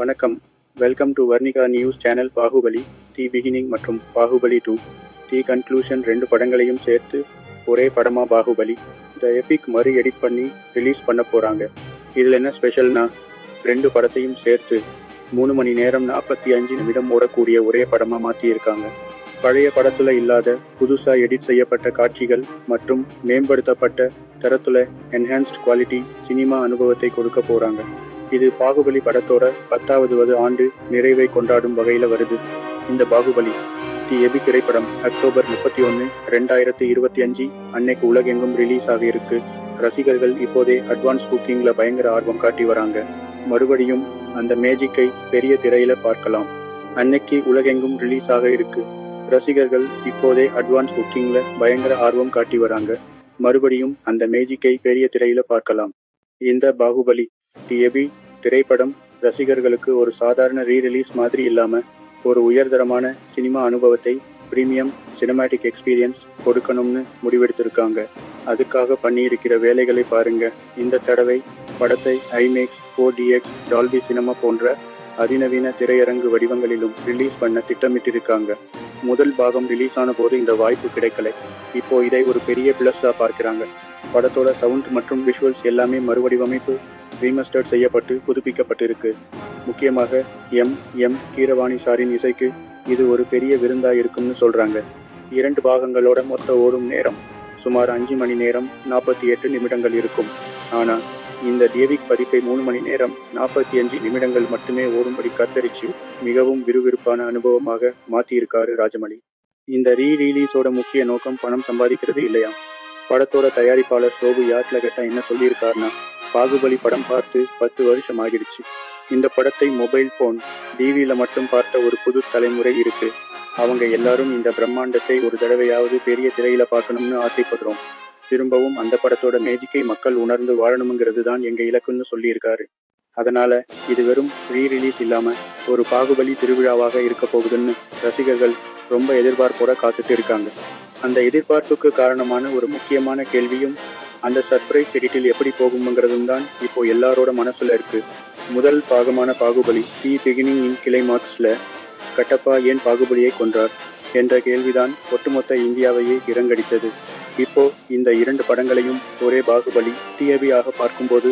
வணக்கம். Welcome to Varnika news channel Baahubali the beginning மற்றும் Baahubali two தி conclusion ரெண்டு படங்களையும் சேர்த்து ஒரே படமா பாகுபலி த எபிக் மறு எடிட் பண்ணி ரிலீஸ் பண்ண போறாங்க. இதில் என்ன ஸ்பெஷல்னா ரெண்டு படத்தையும் சேர்த்து மூணு மணி நேரம் நாற்பத்தி அஞ்சு நிமிடம் ஓடக்கூடிய ஒரே படமா மாற்றியிருக்காங்க பழைய படத்துல இல்லாத புதுசா எடிட் செய்யப்பட்ட காட்சிகள் மற்றும் மேம்படுத்தப்பட்ட தரத்துல என்ஹான்ஸ்ட் குவாலிட்டி சினிமா அனுபவத்தை கொடுக்க போறாங்க. இது பாகுபலி படத்தோட பத்தாவது ஆண்டு நிறைவை கொண்டாடும் வகையில வருது. இந்த பாகுபலி தி எபி திரைப்படம் அக்டோபர் முப்பத்தி ஒன்று ரெண்டாயிரத்தி இருபத்தி அஞ்சு அன்னைக்கு உலகெங்கும் ரிலீஸ் ஆக இருக்கு ரசிகர்கள் இப்போதே அட்வான்ஸ் புக்கிங்ல பயங்கர ஆர்வம் காட்டி வராங்க. மறுபடியும் அந்த மேஜிக்கை பெரிய திரையில பார்க்கலாம். அன்னைக்கு உலகெங்கும் ரிலீஸ் ஆக இருக்கு. ரசிகர்கள் இப்போதே அட்வான்ஸ் புக்கிங்ல பயங்கர ஆர்வம் காட்டி வராங்க. மறுபடியும் அந்த மேஜிக்கை பெரிய திரையில பார்க்கலாம். இந்த பாகுபலி தி எபி திரைப்படம் ரசிகர்களுக்கு ஒரு சாதாரண ரீ ரிலீஸ் மாதிரி இல்லாமல் ஒரு உயர்தரமான சினிமா அனுபவத்தை பிரீமியம் சினிமேட்டிக் எக்ஸ்பீரியன்ஸ் கொடுக்கணும்னு முடிவெடுத்திருக்காங்க. அதுக்காக பண்ணியிருக்கிற வேலைகளை பாருங்க. இந்த தடவை படத்தை IMAX four DX Dolby cinema போன்ற அதிநவீன திரையரங்கு வடிவங்களிலும் ரிலீஸ் பண்ண திட்டமிட்டிருக்காங்க. முதல் பாகம் ரிலீஸ் ஆன போது இந்த வாய்ப்பு கிடைக்கல. இப்போ இதை ஒரு பெரிய பிளஸ்ஸாக பார்க்கிறாங்க. படத்தோட சவுண்ட் மற்றும் விஷுவல்ஸ் எல்லாமே மறுவடிவமைப்பு ரீமஸ்டர்ட் செய்யப்பட்டு புதுப்பிக்கப்பட்டிருக்கு. முக்கியமாக எம் எம் கீரவாணி சாரின் இசைக்கு இது ஒரு பெரிய விருந்தா இருக்கும்னு சொல்றாங்க. இரண்டு பாகங்களோட மொத்த ஓடும் நேரம் சுமார் அஞ்சு மணி நேரம் நாற்பத்தி எட்டு நிமிடங்கள் இருக்கும். ஆனால் இந்த தேவிக் பதிப்பை மூணு மணி நேரம் நாற்பத்தி அஞ்சு நிமிடங்கள் மட்டுமே ஓடும்படி கத்தரிச்சு மிகவும் விறுவிறுப்பான அனுபவமாக மாற்றியிருக்காரு ராஜமணி. இந்த ரீ ரிலீஸோட முக்கிய நோக்கம் பணம் சம்பாதிக்கிறது இல்லையா? படத்தோட தயாரிப்பாளர் சோபு யாத்லகட்டா என்ன சொல்லியிருக்காருன்னா பாகுபலி படம் பார்த்து பத்து வருஷம் ஆகிடுச்சு இந்த படத்தை மொபைல் போன் டிவியில மட்டும் பார்த்த ஒரு புது தலைமுறை இருக்கு. அவங்க எல்லாரும் இந்த பிரம்மாண்டத்தை ஒரு தடவையாவது பெரிய திரையில பார்க்கணும்னு ஆசைப்படுறோம். திரும்பவும் அந்த படத்தோட மேஜிக்கை மக்கள் உணர்ந்து வாழணுங்கிறது தான் எங்க இலக்குன்னு சொல்லியிருக்காரு. அதனால இது வெறும் ரீ ரிலீஸ் இல்லாம ஒரு பாகுபலி திருவிழாவாக இருக்க போகுதுன்னு ரசிகர்கள் ரொம்ப எதிர்பார்ப்போட காத்துட்டு இருக்காங்க. அந்த எதிர்பார்ப்புக்கு காரணமான ஒரு முக்கியமான கேள்வியும் அந்த சர்ப்ரைஸ் எடிட்டில் எப்படி போகுங்கிறதும் தான் இப்போ எல்லாரோட மனசுல இருக்கு. முதல் பாகமான பாகுபலி தி பிகினிங் இன் கிளை மார்க்ஸ்ல கட்டப்பா ஏன் பாகுபலியை கொன்றார் என்ற கேள்விதான் ஒட்டுமொத்த இந்தியாவையே இறங்கடித்தது. இப்போ இந்த இரண்டு படங்களையும் ஒரே பாகுபலி தியபியாக பார்க்கும்போது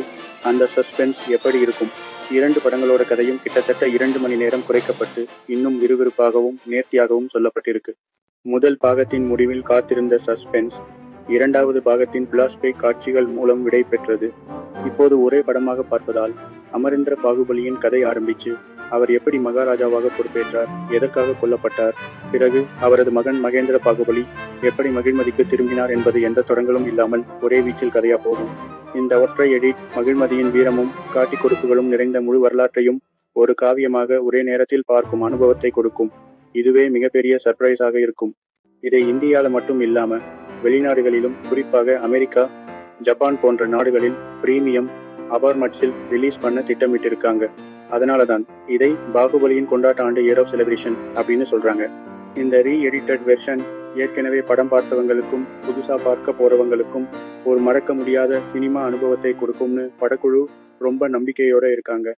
அந்த சஸ்பென்ஸ் எப்படி இருக்கும்? இரண்டு படங்களோட கதையும் கிட்டத்தட்ட இரண்டு மணி நேரம் குறைக்கப்பட்டு இன்னும் விறுவிறுப்பாகவும் நேர்த்தியாகவும் சொல்லப்பட்டிருக்கு. முதல் பாகத்தின் முடிவில் காத்திருந்த சஸ்பென்ஸ் இரண்டாவது பாகத்தின் பிளாஸ்பேக் காட்சிகள் மூலம் விடை பெற்றது. இப்போது ஒரே படமாக பார்ப்பதால் அமரேந்திர பாகுபலியின் கதை ஆரம்பிச்சு அவர் எப்படி மகாராஜாவாக பொறுப்பேற்றார் எதற்காக கொல்லப்பட்டார் பிறகு அவரது மகன் மகேந்திர பாகுபலி எப்படி மகிழ்மதிக்கு திரும்பினார் என்பது எந்த தொடங்களும் இல்லாமல் ஒரே வீச்சில் கதையா போகும். இந்த ஒற்றை எடிட் மகிழ்மதியின் வீரமும் காட்டி கொடுப்புகளும் நிறைந்த முழு வரலாற்றையும் ஒரு காவியமாக ஒரே நேரத்தில் பார்க்கும் அனுபவத்தை கொடுக்கும். இதுவே மிகப்பெரிய சர்ப்ரைஸாக இருக்கும். இதை இந்தியால மட்டும் இல்லாம வெளிநாடுகளிலும் குறிப்பாக அமெரிக்கா ஜப்பான் போன்ற நாடுகளில் பிரீமியம் அபார்மட்ஸில் ரிலீஸ் பண்ண திட்டமிட்டிருக்காங்க. அதனால தான் இதை பாகுபலியின் கொண்டாட்ட ஆண்டு இயர் ஆஃப் செலிப்ரேஷன் அப்படின்னு சொல்றாங்க. இந்த ரீ எடிட்டட் வெர்ஷன் ஏற்கனவே படம் பார்த்தவங்களுக்கும் புதுசா பார்க்க போறவங்களுக்கும் ஒரு மறக்க முடியாத சினிமா அனுபவத்தை கொடுக்கும்னு படக்குழு ரொம்ப நம்பிக்கையோட இருக்காங்க.